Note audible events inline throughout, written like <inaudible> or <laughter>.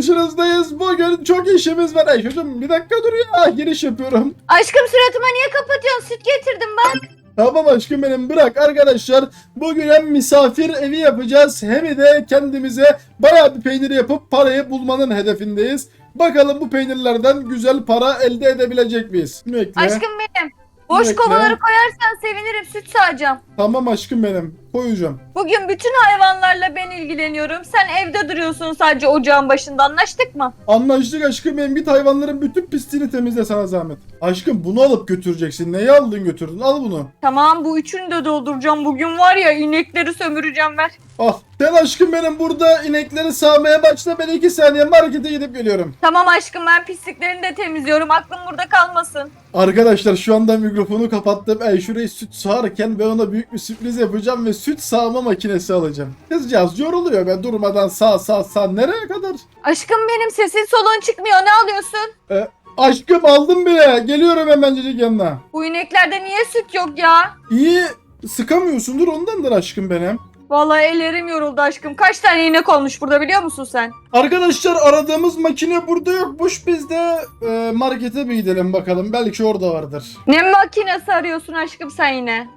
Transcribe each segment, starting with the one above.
karşınızdayız. Bugün çok işimiz var. Ayşe'cim bir dakika dur ya. Giriş yapıyorum. Aşkım suratıma niye kapatıyorsun? Süt getirdim bak. Tamam aşkım benim bırak arkadaşlar. Bugün hem misafir evi yapacağız hem de kendimize bayağı bir peynir yapıp parayı bulmanın hedefindeyiz. Bakalım bu peynirlerden güzel para elde edebilecek miyiz? Bekle. Aşkım benim. Boş Bekle. kovaları koyarsan sevinirim. Süt sağacağım. Tamam aşkım benim. Koyacağım. Bugün bütün hayvanlarla ben ilgileniyorum. Sen evde duruyorsun sadece ocağın başında. Anlaştık mı? Anlaştık aşkım benim. Git hayvanların bütün pisliğini temizle sana zahmet. Aşkım bunu alıp götüreceksin. Neyi aldın götürdün? Al bunu. Tamam bu üçünü de dolduracağım. Bugün var ya inekleri sömüreceğim ver. Al. Sen aşkım benim burada inekleri sağmaya başla. Ben iki saniye markete gidip geliyorum. Tamam aşkım ben pisliklerini de temizliyorum. Aklım burada kalmasın. Arkadaşlar şu anda mikrofonu kapattım. Ey şurayı süt sağarken ben ona büyük bir sürpriz yapacağım ve süt sağma makinesi alacağım. Kızcağız yoruluyor ben durmadan sağ sağ sağ nereye kadar? Aşkım benim sesin solun çıkmıyor. Ne alıyorsun? Aşkım aldım bile. Geliyorum hemencecik yanına. Bu ineklerde niye süt yok ya? İyi sıkamıyorsundur ondandır aşkım benim. Vallahi ellerim yoruldu aşkım. Kaç tane inek olmuş burada biliyor musun sen? Arkadaşlar aradığımız makine burada yokmuş. Biz de e, markete bir gidelim bakalım. Belki orada vardır. Ne makinesi arıyorsun aşkım sen yine?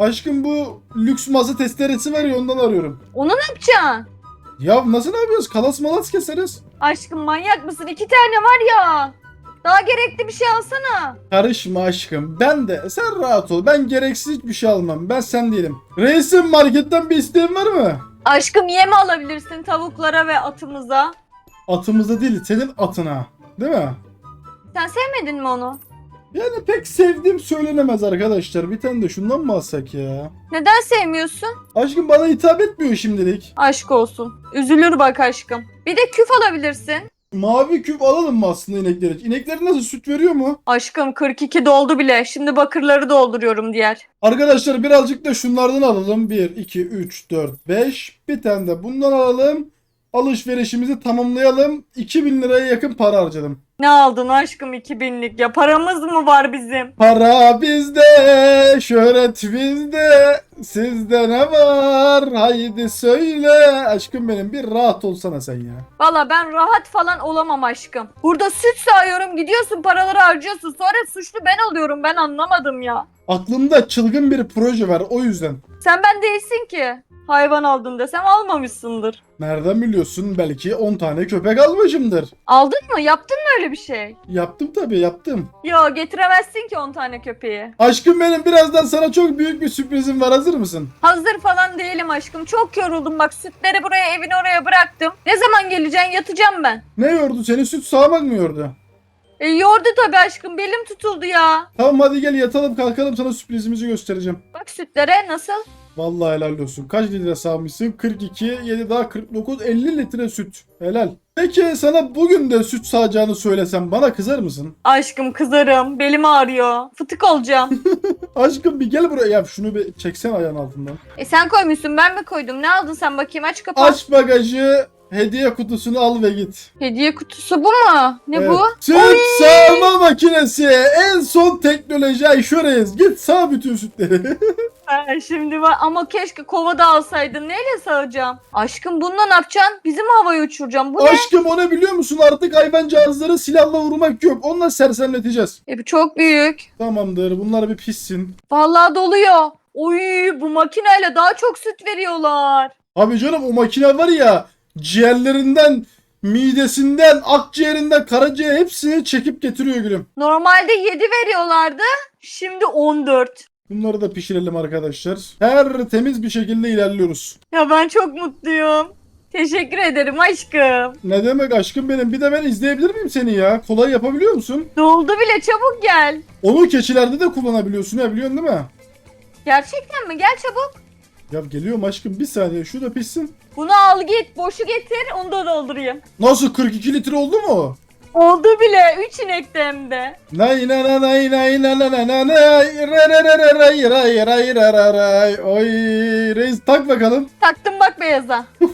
Aşkım bu lüks masa testeresi var ya ondan arıyorum. Onu ne yapacaksın? Ya nasıl ne yapıyoruz? Kalas malas keseriz. Aşkım manyak mısın? İki tane var ya. Daha gerekli bir şey alsana. Karışma aşkım. Ben de. Sen rahat ol. Ben gereksiz hiçbir şey almam. Ben sen değilim. Reisim marketten bir isteğin var mı? Aşkım yem alabilirsin tavuklara ve atımıza. Atımıza değil senin atına. Değil mi? Sen sevmedin mi onu? Yani pek sevdiğim söylenemez arkadaşlar. Bir tane de şundan mı alsak ya? Neden sevmiyorsun? Aşkım bana hitap etmiyor şimdilik. Aşk olsun. Üzülür bak aşkım. Bir de küf alabilirsin. Mavi küp alalım mı aslında inekler için? İnekler nasıl süt veriyor mu? Aşkım 42 doldu bile. Şimdi bakırları dolduruyorum diğer. Arkadaşlar birazcık da şunlardan alalım. 1, 2, 3, 4, 5. Bir tane de bundan alalım. Alışverişimizi tamamlayalım. 2000 liraya yakın para harcadım. Ne aldın aşkım 2000'lik ya? Paramız mı var bizim? Para bizde, şöhret bizde. Sizde ne var? Haydi söyle. Aşkım benim bir rahat olsana sen ya. Valla ben rahat falan olamam aşkım. Burada süt sağıyorum gidiyorsun paraları harcıyorsun. Sonra suçlu ben oluyorum ben anlamadım ya. Aklımda çılgın bir proje var o yüzden. Sen ben değilsin ki. Hayvan aldın desem almamışsındır. Nereden biliyorsun? Belki 10 tane köpek almışımdır. Aldın mı? Yaptın mı öyle bir şey? Yaptım tabii yaptım. Yo getiremezsin ki 10 tane köpeği. Aşkım benim birazdan sana çok büyük bir sürprizim var hazır mısın? Hazır falan değilim aşkım. Çok yoruldum bak sütleri buraya evin oraya bıraktım. Ne zaman geleceksin yatacağım ben. Ne yordu seni süt sağmak mı yordu? E, yordu tabii aşkım belim tutuldu ya. Tamam hadi gel yatalım kalkalım sana sürprizimizi göstereceğim. Bak sütlere nasıl? Vallahi helal olsun. Kaç litre sağmışsın? 42, 7 daha 49, 50 litre süt. Helal. Peki sana bugün de süt sağacağını söylesem bana kızar mısın? Aşkım kızarım belim ağrıyor. Fıtık olacağım. <laughs> Aşkım bir gel buraya. Ya şunu bir çeksen ayağın altından. e sen koymuşsun ben mi koydum? Ne aldın sen bakayım aç kapat. Aç bagajı, hediye kutusunu al ve git. Hediye kutusu bu mu? Ne Evet. bu? Süt sağma makinesi. En son teknoloji Ayşoreyiz. Git sağ bütün sütleri. <laughs> Ha, şimdi var ama keşke kovada alsaydın. Neyle sağacağım? Aşkım bununla ne yapacaksın? Bizi mi havaya uçuracaksın? Bu ne? Aşkım o ne biliyor musun? Artık hayvancağızları silahla vurmak yok. Onunla sersemleteceğiz. E, bu çok büyük. Tamamdır. Bunlar bir pissin. Vallahi doluyor. Oy bu makineyle daha çok süt veriyorlar. Abi canım o makine var ya ciğerlerinden, midesinden, akciğerinden, karaciğer hepsini çekip getiriyor gülüm. Normalde 7 veriyorlardı. Şimdi 14. Bunları da pişirelim arkadaşlar. Her temiz bir şekilde ilerliyoruz. Ya ben çok mutluyum. Teşekkür ederim aşkım. Ne demek aşkım benim? Bir de ben izleyebilir miyim seni ya? Kolay yapabiliyor musun? Doldu bile çabuk gel. Onu keçilerde de kullanabiliyorsun ya biliyorsun değil mi? Gerçekten mi? Gel çabuk. Ya geliyorum aşkım bir saniye şu da pişsin. Bunu al git. Boşu getir. Onu da doldurayım. Nasıl 42 litre oldu mu? Oldu bile. 3 inekte hem de. Nay nay nay nay nay nay nay nay nay re re re re ray ray ray ray ray ray Oy reis tak bakalım. Taktım bak beyaza. <laughs>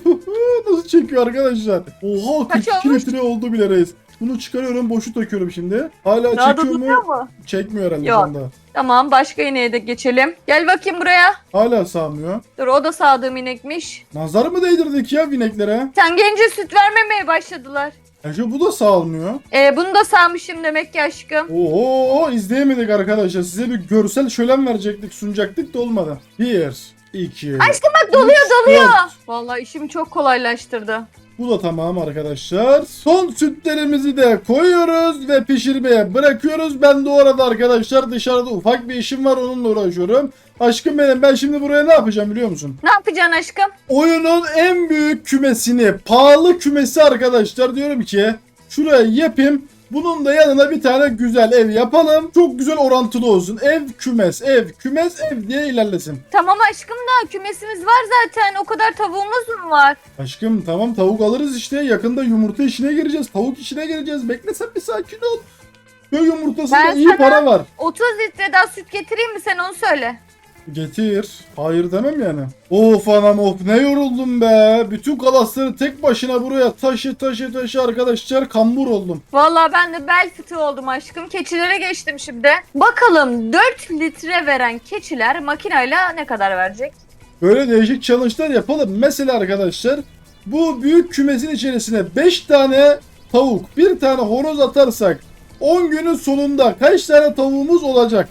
Nasıl çekiyor arkadaşlar? Oha Kaç 42 olmuş? litre oldu bile reis. Bunu çıkarıyorum boşu takıyorum şimdi. Hala Daha da çekiyor tutuyor mu? mu? Çekmiyor herhalde Yok. şu anda. Tamam başka ineğe de geçelim. Gel bakayım buraya. Hala sağmıyor. Dur o da sağdığım inekmiş. Nazar mı değdirdik ya bineklere? Sen gelince süt vermemeye başladılar. Ayşe bu da sağlamıyor. Ee, bunu da sağmışım demek ki aşkım. Oo izleyemedik arkadaşlar. Size bir görsel şölen verecektik, sunacaktık da olmadı. Bir, iki. Aşkım bak doluyor doluyor. Vallahi işimi çok kolaylaştırdı. Bu da tamam arkadaşlar. Son sütlerimizi de koyuyoruz ve pişirmeye bırakıyoruz. Ben de o arada arkadaşlar dışarıda ufak bir işim var onunla uğraşıyorum. Aşkım benim ben şimdi buraya ne yapacağım biliyor musun? Ne yapacaksın aşkım? Oyunun en büyük kümesini, pahalı kümesi arkadaşlar diyorum ki şuraya yapayım. Bunun da yanına bir tane güzel ev yapalım. Çok güzel orantılı olsun. Ev kümes, ev kümes, ev diye ilerlesin. Tamam aşkım da kümesimiz var zaten. O kadar tavuğumuz mu var? Aşkım tamam tavuk alırız işte. Yakında yumurta işine gireceğiz. Tavuk işine gireceğiz. Bekle sen bir sakin ol. Köy yumurtasında Ben iyi para var. 30 litre daha süt getireyim mi sen onu söyle. Getir. Hayır demem yani. Of anam of ne yoruldum be. Bütün kalasları tek başına buraya taşı taşı taşı arkadaşlar kambur oldum. Vallahi ben de bel fıtığı oldum aşkım. Keçilere geçtim şimdi. Bakalım 4 litre veren keçiler makinayla ne kadar verecek? Böyle değişik challenge'lar yapalım. Mesela arkadaşlar bu büyük kümesin içerisine 5 tane tavuk, bir tane horoz atarsak 10 günün sonunda kaç tane tavuğumuz olacak?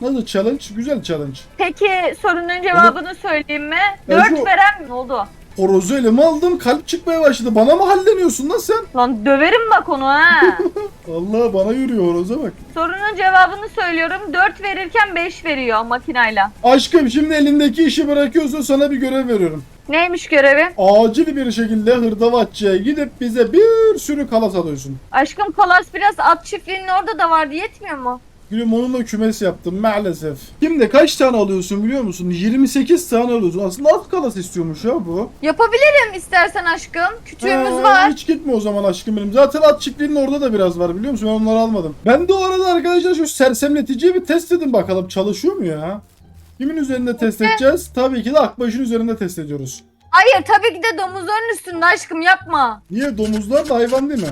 Nasıl challenge? Güzel challenge. Peki sorunun cevabını söyleyeyim mi? Ya 4 şu- veren ne oldu? Horozu elime aldım kalp çıkmaya başladı. Bana mı halleniyorsun lan sen? Lan döverim bak onu ha. <laughs> Allah bana yürüyor horoza bak. sorunun cevabını söylüyorum. 4 verirken 5 veriyor makinayla. Aşkım şimdi elindeki işi bırakıyorsun sana bir görev veriyorum. Neymiş görevi? Acil bir şekilde hırdavatçıya gidip bize bir sürü kalas alıyorsun. Aşkım kalas biraz at çiftliğinin orada da vardı yetmiyor mu? Gülüm onunla kümes yaptım maalesef. Şimdi kaç tane alıyorsun biliyor musun? 28 tane alıyorsun. Aslında az kalas istiyormuş ya bu. Yapabilirim istersen aşkım. Kütüğümüz Ee, var. Hiç gitme o zaman aşkım benim. Zaten at çiftliğinin orada da biraz var biliyor musun? Ben onları almadım. Ben de o arada arkadaşlar şu sersemleticiyi bir test edin bakalım. Çalışıyor mu ya? Kimin üzerinde test edeceğiz? Tabii ki de Akbaş'ın üzerinde test ediyoruz. Hayır tabii ki de domuzların üstünde aşkım yapma. Niye? Domuzlar da hayvan değil mi?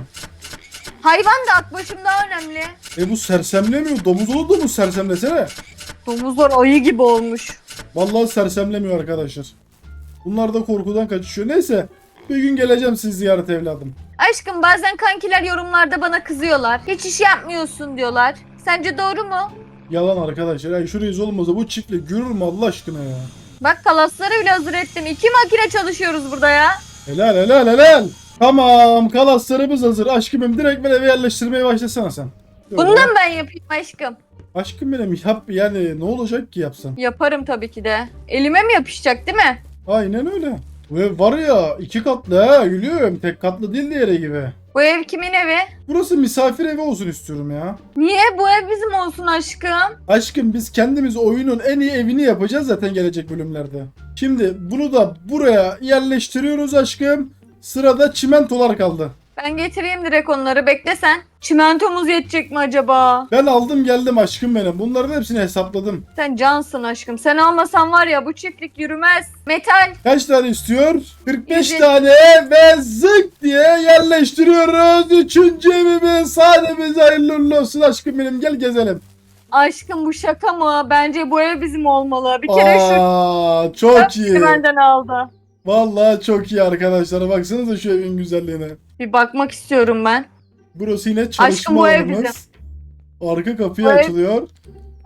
Hayvan da akbaşım daha önemli. E bu sersemlemiyor. Domuz olur domuz sersemlesene. Domuzlar ayı gibi olmuş. Vallahi sersemlemiyor arkadaşlar. Bunlar da korkudan kaçışıyor. Neyse. Bir gün geleceğim siz ziyaret evladım. Aşkım bazen kankiler yorumlarda bana kızıyorlar. Hiç iş yapmıyorsun diyorlar. Sence doğru mu? Yalan arkadaşlar. Ay şurayız olmazsa bu çiftlik görür mü Allah aşkına ya? Bak kalasları bile hazır ettim. İki makine çalışıyoruz burada ya. Helal helal helal. Tamam kalaslarımız hazır. Aşkım benim direkt ben eve yerleştirmeye başlasana sen. Böyle. Bundan ben yapayım aşkım. Aşkım benim yap yani ne olacak ki yapsan? Yaparım tabii ki de. Elime mi yapışacak değil mi? Aynen öyle. Bu ev var ya iki katlı ha gülüyorum. Tek katlı değil diğeri gibi. Bu ev kimin evi? Burası misafir evi olsun istiyorum ya. Niye? Bu ev bizim olsun aşkım. Aşkım biz kendimiz oyunun en iyi evini yapacağız zaten gelecek bölümlerde. Şimdi bunu da buraya yerleştiriyoruz aşkım. Sırada çimentolar kaldı. Ben getireyim direkt onları. Bekle sen. Çimentomuz yetecek mi acaba? Ben aldım geldim aşkım benim. Bunların hepsini hesapladım. Sen cansın aşkım. Sen almasan var ya bu çiftlik yürümez. Metal. Kaç tane istiyor? 45 Yedi. tane ve zık diye yerleştiriyoruz. Üçüncü evimiz. Sademiz hayırlı uğurlu olsun aşkım benim. Gel gezelim. Aşkım bu şaka mı? Bence bu ev bizim olmalı. Bir kere şu Aa, çok iyi. benden aldı. Vallahi çok iyi arkadaşlar. Baksanıza şu evin güzelliğine. Bir bakmak istiyorum ben. Burası yine Aşkım, çalışma bu ev alanımız. Arka kapıyı Bu ev- açılıyor.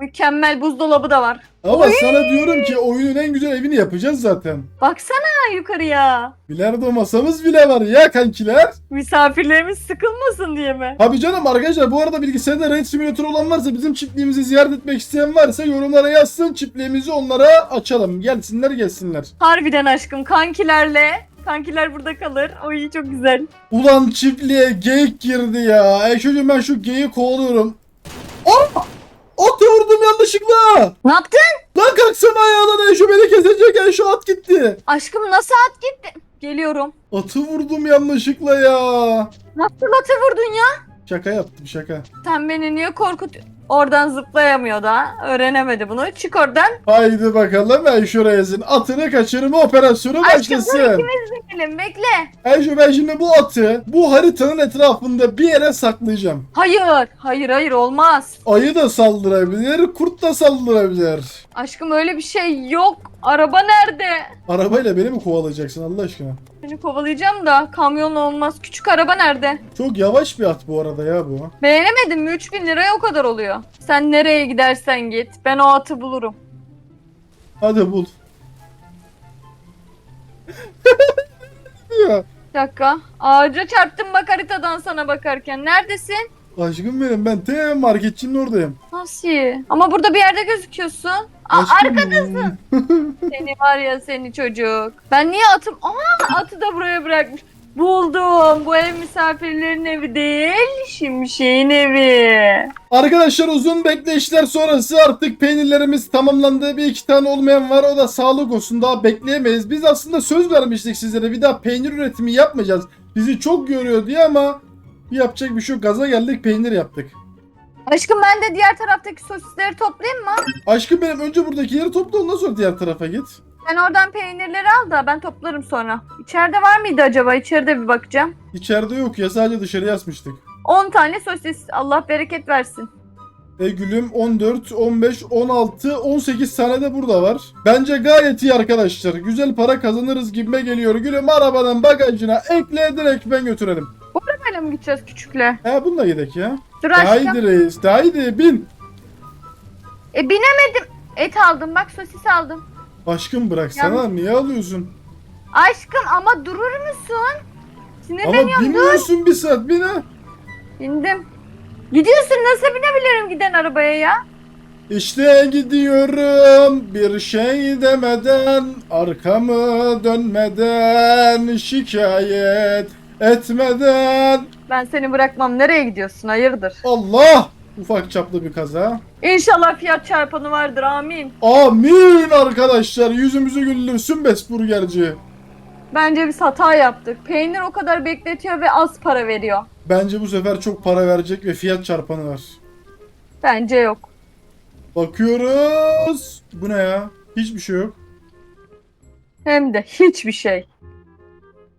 Mükemmel buzdolabı da var. Ama Oy! sana diyorum ki oyunun en güzel evini yapacağız zaten. Baksana yukarıya. Bilardo masamız bile var ya kankiler. Misafirlerimiz sıkılmasın diye mi? Tabii canım arkadaşlar bu arada bilgisayarda Raid Simulator olan varsa bizim çiftliğimizi ziyaret etmek isteyen varsa yorumlara yazsın. Çiftliğimizi onlara açalım. Gelsinler gelsinler. Harbiden aşkım kankilerle. Kankiler burada kalır. O iyi çok güzel. Ulan çiftliğe geyik girdi ya. E çocuğum ben şu geyiği kovalıyorum. Aa! Vurdum yanlışlıkla. Ne yaptın? Lan kalksana ayağına Eşo beni kesecek Eşo at gitti. Aşkım nasıl at gitti? Geliyorum. Atı vurdum yanlışlıkla ya. Nasıl atı vurdun ya? Şaka yaptım şaka. Sen beni niye korkut... Oradan zıplayamıyor da. Öğrenemedi bunu. Çık oradan. Haydi bakalım Eşo Reis'in atını kaçırma operasyonu Aşkım başlasın. dur ikimiz binelim. Bekle. Eşo ben şimdi bu atı bu haritanın etrafında bir yere saklayacağım. Hayır. Hayır hayır olmaz. Ayı da saldırabilir, kurt da saldırabilir. Aşkım öyle bir şey yok. Araba nerede? Arabayla beni mi kovalayacaksın Allah aşkına? Seni kovalayacağım da kamyon olmaz. Küçük araba nerede? Çok yavaş bir at bu arada ya bu. Beğenemedin mi? 3000 liraya o kadar oluyor. Sen nereye gidersen git. Ben o atı bulurum. Hadi bul. ya Bir dakika. Ağaca çarptım bak haritadan sana bakarken. Neredesin? Aşkım benim ben te marketçinin oradayım. Nasıl? Ama burada bir yerde gözüküyorsun. Aa, Aşkım arkadasın. <laughs> Seni var ya seni çocuk. Ben niye atım? Aa atı da buraya bırakmış. Buldum. Bu ev misafirlerin evi değil. Şimşek'in evi. Arkadaşlar uzun bekleyişler sonrası artık peynirlerimiz tamamlandı. Bir iki tane olmayan var. O da sağlık olsun. Daha bekleyemeyiz. Biz aslında söz vermiştik sizlere. Bir daha peynir üretimi yapmayacağız. Bizi çok yoruyor diye ama yapacak bir şey yok. Gaza geldik peynir yaptık. Aşkım ben de diğer taraftaki sosisleri toplayayım mı? Aşkım benim önce buradakileri topla ondan sonra diğer tarafa git. Sen oradan peynirleri al da ben toplarım sonra. İçeride var mıydı acaba? İçeride bir bakacağım. İçeride yok ya sadece dışarıya asmıştık. 10 tane sosis. Allah bereket versin. E gülüm 14, 15, 16, 18 tane de burada var. Bence gayet iyi arkadaşlar. Güzel para kazanırız gibime geliyor. Gülüm arabanın bagajına ekle direkt ben götürelim. Böyle mi gideceğiz küçükle? He bununla gidelim ya. Dur aşkım. Haydi reis, haydi bin. E binemedim. Et aldım bak sosis aldım. Aşkım bıraksana niye alıyorsun? Aşkım ama durur musun? Ama Sinirleniyorum dur. binmiyorsun bir saat bin ha. Bindim. Gidiyorsun nasıl binebilirim giden arabaya ya? İşte gidiyorum bir şey demeden arkamı dönmeden şikayet etmeden Ben seni bırakmam. Nereye gidiyorsun? Hayırdır? Allah ufak çaplı bir kaza. İnşallah fiyat çarpanı vardır. Amin. Amin arkadaşlar yüzümüzü güldürsün Besburgerci. Bence biz hata yaptık. Peynir o kadar bekletiyor ve az para veriyor. Bence bu sefer çok para verecek ve fiyat çarpanı var. Bence yok. Bakıyoruz. Bu ne ya? Hiçbir şey yok. Hem de hiçbir şey.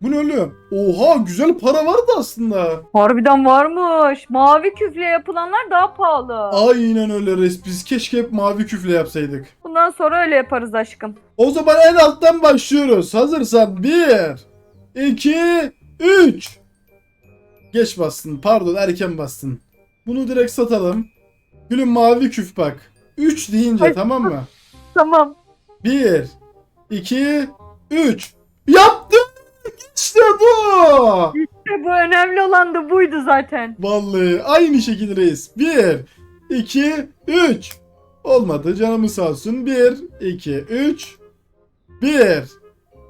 Bu ne oğlum? Oha güzel para vardı aslında. Harbiden varmış. Mavi küfle yapılanlar daha pahalı. Aynen öyle res. Biz keşke hep mavi küfle yapsaydık. Bundan sonra öyle yaparız aşkım. O zaman en alttan başlıyoruz. Hazırsan 1, 2, 3. Geç bastın. Pardon erken bastın. Bunu direkt satalım. Gülüm mavi küf bak. 3 deyince Ay. tamam mı? Tamam. 1, 2, 3. Yaptım. İşte bu. İşte bu önemli olan da buydu zaten. Vallahi aynı şekilde reis. 1, 2, 3. Olmadı canımız sağ olsun. 1, 2, 3. 1,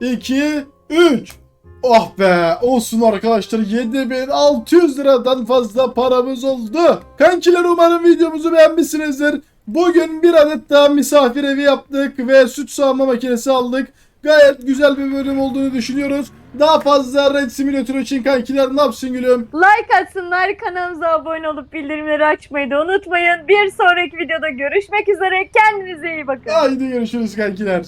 2, 3. Oh be olsun arkadaşlar 7600 liradan fazla paramız oldu. Kankiler umarım videomuzu beğenmişsinizdir. Bugün bir adet daha misafir evi yaptık ve süt sağma makinesi aldık. Gayet güzel bir bölüm olduğunu düşünüyoruz. Daha fazla Red Simulator için kankiler ne yapsın gülüm? Like atsınlar, kanalımıza abone olup bildirimleri açmayı da unutmayın. Bir sonraki videoda görüşmek üzere. Kendinize iyi bakın. Haydi görüşürüz kankiler.